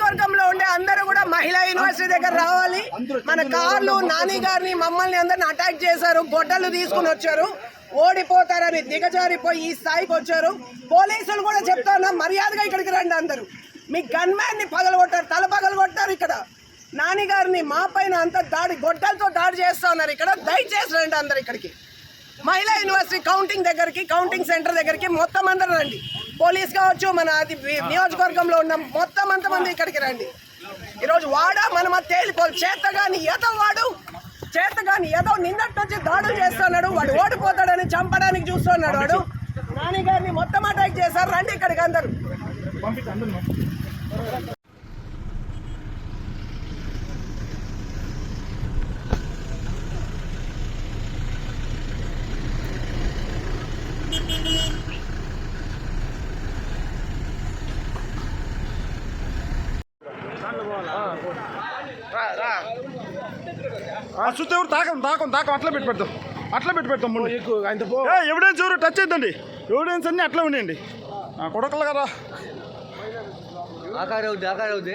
నియోజకవర్గంలో ఉండే అందరూ కూడా మహిళా యూనివర్సిటీ దగ్గర రావాలి. మన కార్లు నాని గారిని మమ్మల్ని అందరిని అటాక్ చేశారు గొడ్డలు తీసుకుని వచ్చారు. ఓడిపోతారని దిగజారిపోయి ఈ స్థాయికి వచ్చారు. పోలీసులు కూడా చెప్తాను మర్యాదగా ఇక్కడికి రండి అందరూ. మీ గన్ పగలగొట్టారు తల పగలగొట్టారు ఇక్కడ. నాని గారిని మా పైన అంత దాడి గొడ్డలతో దాడి చేస్తా ఉన్నారు ఇక్కడ. దయచేసి రండి అందరు ఇక్కడికి. మహిళా యూనివర్సిటీ కౌంటింగ్ దగ్గరికి కౌంటింగ్ సెంటర్ దగ్గరికి మొత్తం అందరూ రండి. పోలీస్ కావచ్చు మన అది నియోజకవర్గంలో ఉన్న మొత్తం అంతమంది ఇక్కడికి రండి. ఈరోజు వాడ మనం తేలిపోదు. చేతగాని ఏదో వాడు చేతగాని ఏదో నిన్నటి నుంచి దాడులు చేస్తున్నాడు వాడు ఓడిపోతాడని చంపడానికి చూస్తున్నాడు వాడు. నాని గారిని మొత్తం అటాక్ చేశారు. రండి ఇక్కడికి అందరూ. ఆ చుట్టూ ఎవరు? తాకం తాకం తాకం. అట్లా పెట్టి పెడతాం. అట్లా పెట్టి పెడతాం ముందు. ఎవిడెన్స్ ఎవరు? టచ్ చేద్దండి. ఎవిడెన్స్ అన్ని అట్లా ఉన్నాయండి. ఆ, కొడకలు కదా. ఆకార అవుద్ది ఆకార అవుద్ది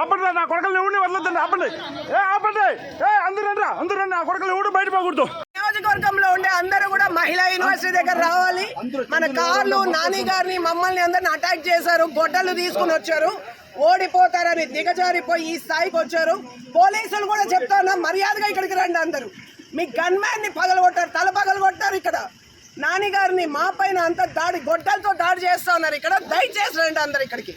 ఆపండి నా కొడకలు ఎవరిని వదలొద్దండి ఆపండి. ఏ ఆపండి. ఏ అందరూ రా, అందరూ నా కొడకలు ఎవడు బయట పోకూడదు. నియోజకవర్గంలో ఉండే అందరూ కూడా మహిళా యూనివర్సిటీ దగ్గర రావాలి. మన కార్లు నాని గారిని మమ్మల్ని అందరిని అటాక్ చేశారు గొడ్డలు తీసుకుని వచ్చారు ఓడిపోతారని దిగజారిపోయి ఈ స్థాయికి వచ్చారు. పోలీసులు కూడా చెప్తా ఉన్నా మర్యాదగా ఇక్కడికి రండి అందరూ. మీ గన్ మ్యాన్ని పగలగొట్టారు తల పగలగొట్టారు ఇక్కడ. నాని గారిని మా పైన అంత దాడి గొడ్డలతో దాడి చేస్తా ఉన్నారు ఇక్కడ. దయచేసి రండి అందరు ఇక్కడికి.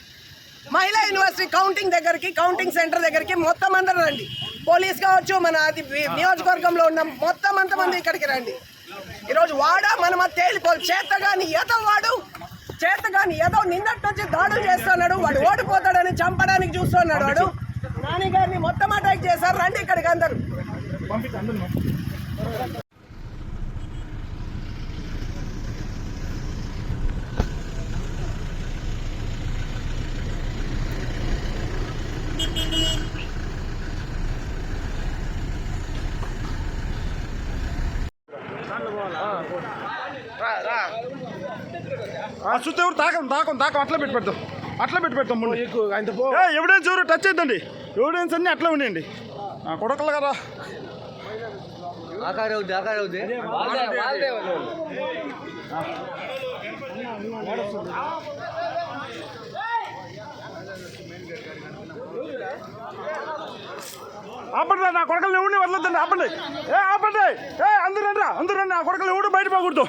మహిళా యూనివర్సిటీ కౌంటింగ్ దగ్గరికి కౌంటింగ్ సెంటర్ దగ్గరికి మొత్తం అందరూ రండి. పోలీస్ కావచ్చు మన అది నియోజకవర్గంలో ఉన్న మొత్తం అంతమంది ఇక్కడికి రండి. ఈరోజు వాడ మనమ చేత కానీ ఏదో వాడు చేతగాని ఏదో నిన్నటి నుంచి దాడులు చేస్తున్నాడు. వాడు ఓడిపోతాడని చంపడానికి చూస్తున్నాడు వాడు. నాని గారిని మొత్తం అటాక్ చేశారు. రండి ఇక్కడికి అందరూ. చుట్టూ ఎవరు తాకం తాకం తాకం అట్లా పెట్టి పెడతాం. అట్లా పెట్టి పెడతాం ముందు. ఎవిడెన్స్ ఎవరు టచ్ చేద్దండి? ఎవిడెన్స్ అన్ని అట్లా ఉన్నాయండి. ఆ, కొడకలు కదా. ఆకార అవుద్ది ఆకార అవుద్ది. ఆపండి రా, నా కొడకలు ఎవరిని వదలొద్దండి? ఆపండి. ఏ ఆపండి ఏ అందరూ రండి రా, అందరూ రండి నా కొడుకులు ఎవడు బయట పోకూడదు.